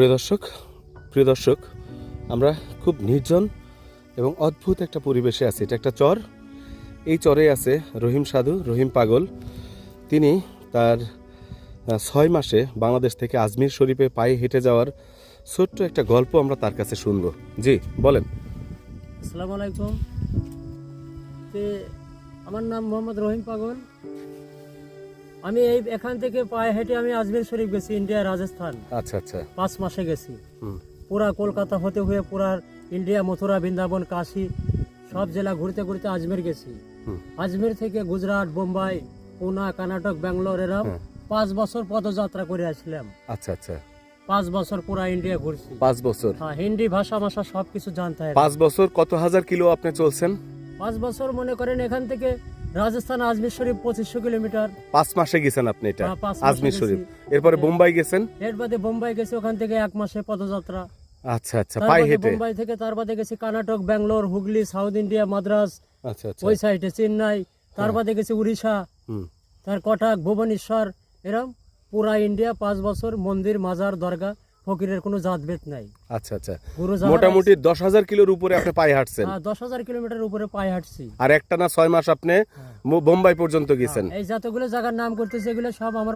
প্রিয় দর্শক প্রিয় দর্শক, আমরা খুব নির্জন এবং অদ্ভুত একটা পরিবেশে আছি। এটা একটা চর। এই চরে আছে রহিম সাধু, রহিম পাগল। তিনি তার ছয় মাসে বাংলাদেশ থেকে আজমির শরীফে পায়ে হেঁটে যাওয়ার ছোট্ট একটা গল্প আমরা তার কাছে শুনব। জি, বলেন। আসসালামু আলাইকুম। আমার নাম মোহাম্মদ রহিম পাগল। আমি এই এখান থেকে পায়ে হেঁটে আমি আজমের শরীফ গেছি ইন্ডিয়া রাজস্থান। আচ্ছা আচ্ছা। পাঁচ মাসে গেছি। পুরা কলকাতা হতে হয়ে পুরা ইন্ডিয়া মথুরা বৃন্দাবন কাশি সব জেলা ঘুরতে ঘুরতে আজমের গেছি। আজমের থেকে গুজরাট বোম্বাই পুনা কর্ণাটক ব্যাঙ্গালোর এরম হ্যাঁ। পাঁচ বছর পদযাত্রা করে আসলাম। আচ্ছা আচ্ছা। পাঁচ বছর পুরা ইন্ডিয়া ঘুরছি। পাঁচ বছর? হ্যাঁ হিন্দি ভাষা ভাষা সব কিছু জানতে হয়। পাঁচ বছর কত হাজার কিলো আপনি চলছেন? পাঁচ বছর মনে করেন এখান থেকে রাজস্থান আজমির শরীফ পঁচিশশো কিলোমিটার। পাঁচ মাসে গেছেন আপনি এটা হ্যাঁ, আজমির শরীফ। এরপরে হ্যাঁ। বোম্বাই গেছেন? এর বাদে বোম্বাই গেছি ওখান থেকে এক মাসে পদযাত্রা। আচ্ছা আচ্ছা পায়ে হেঁটে? বোম্বাই থেকে তার বাদে গেছি কর্ণাটক ব্যাঙ্গালোর হুগলি সাউথ ইন্ডিয়া মাদ্রাস আচ্ছা আচ্ছা। ওই সাইডে চেন্নাই তার বাদে গেছি উড়িষ্যা। হুম। তার কটক ভুবনেশ্বর এরম পুরা ইন্ডিয়া পাঁচ বছর মন্দির মাজার দরগা ফকিরের কোনো জাত জাতভেদ নাই। আচ্ছা আচ্ছা। মোটামুটি দশ হাজার কিলোর উপরে আপনি পায়ে হাঁটছেন। হ্যাঁ, দশ হাজার কিলোমিটার উপরে পায়ে হাঁটছি। আর একটা না ছয় মাস আপনি মো- বোম্বাই পর্যন্ত গেছেন। এই যতগুলো জায়গার নাম করতেছে এগুলো সব আমার